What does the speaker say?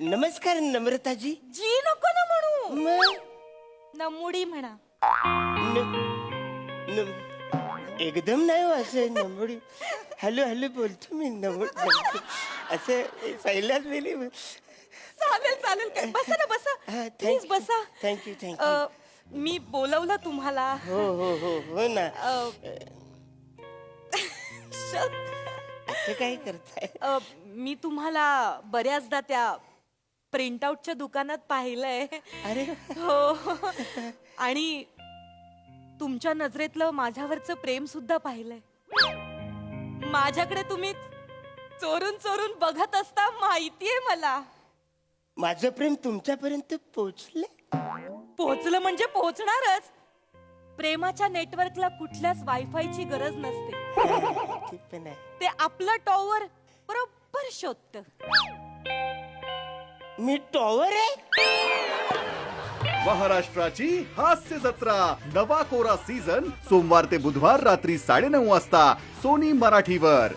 नमस्कार नम्रताजी. जी नको ना म्हणू. नमुडी म्हणा. न- न- एकदम नाही हो असं नमुडी. हॅलो हॅलो बोलतो मी नमुड असं पहिल्याच वेळी. चालेल चालेल. काय बसा ना बसा. हा, thank प्लीज you. बसा. Thank you, thank you. अ, मी बोलवलं तुम्हाला. हो हो हो हो ना. अ, श- असं काय करताय? अ, मी तुम्हाला बऱ्याचदा त्या प्रिंटआउटच्या दुकानात पाहिलंय. अरे. हो. आणि तुमच्या नजरेतलं माझ्यावरचं प्रेम सुद्धा पाहिलंय. माझ्याकडे तुम्ही चोरून चोरून बघत असता माहितीये मला. माझं प्रेम तुमच्यापर्यंत पोचले पोहोचलं म्हणजे पोहोचणारच. प्रेमाच्या नेटवर्कला कुठल्याच वायफायची गरज नसते. ते पण आहे. ते आपलं टॉवर बरोबर शोधत. मी टॉवर आहे? महाराष्ट्राची हास्य जत्रा. नवा कोरा सीझन सोमवार ते बुधवार रात्री साडेनऊ वाजता सोनी मराठीवर.